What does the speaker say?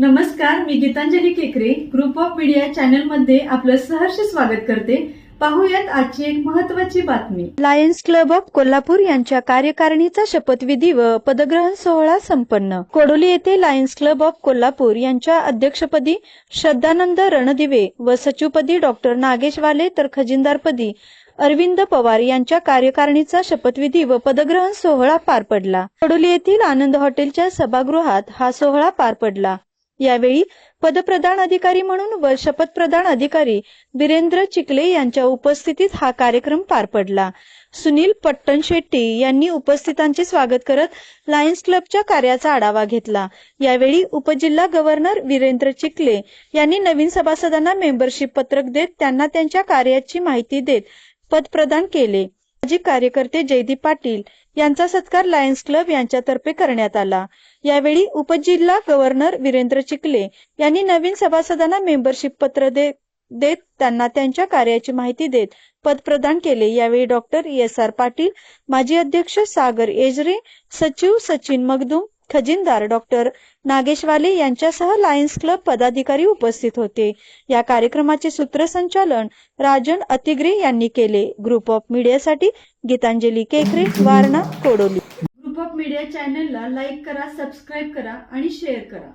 नमस्कार मी गीतांजली केकरे. Group of media चॅनलमध्ये आपलं सहर्ष स्वागत करते. पाहूयात आजची एक महत्वाची बातमी. लायन्स क्लब ऑफ कोल्हापूर यांच्या कार्यकारिणीचा शपथविधी व पदग्रहण सोहळा संपन्न. कोडोली येथे लायन्स क्लब ऑफ कोल्हापूर यांच्या अध्यक्षपदी श्रद्धानंद रणदिवे व सचिवपदी डॉक्टर नागेश वाले तर खजिनदारपदी अरविंद पवार यांच्या कार्यकारिणीचा शपथविधी व पदग्रहण सोहळा पार पडला. कोडोली येथील आनंद हॉटेलच्या सभागृहात हा सोहळा पार पडला. यावेळी पदप्रधान अधिकारी म्हणून व शपथप्रधान अधिकारी बिरेंद्र चिखले यांच्या उपस्थितीत हा कार्यक्रम पार पडला. सुनील पट्टणशेट्टी यांनी उपस्थितांचे स्वागत करत लायन्स क्लबच्या कार्याचा आढावा घेतला. यावेळी उपजिल्हा गव्हर्नर वीरेंद्र चिखले यांनी नवीन सभासदांना मेंबरशिप पत्रक देत त्यांना त्यांच्या कार्याची माहिती देत पद प्रदान केले. सामाजिक कार्यकर्ते जयदीप पाटील यांचा सत्कार लायन्स क्लब यांच्यातर्फे करण्यात आला. यावेळी उपजिल्हा गव्हर्नर वीरेंद्र चिखले यांनी नवीन सभासदांना मेंबरशिप पत्र दे- देत त्यांना त्यांच्या कार्याची माहिती देत पद प्रदान केले. यावेळी डॉक्टर एस आर पाटील माजी अध्यक्ष सागर एजरे सचिव सचिन मगदूम खजिनदार डॉक्टर नागेशवाले यांच्यासह लायन्स क्लब पदाधिकारी उपस्थित होते. या कार्यक्रमाचे सूत्रसंचालन राजन अतिग्रे यांनी केले. Group of मीडियासाठी Geetanjali Kekare Warana Kodoli. Group of media चॅनलला लाईक करा सबस्क्राईब करा आणि शेअर करा.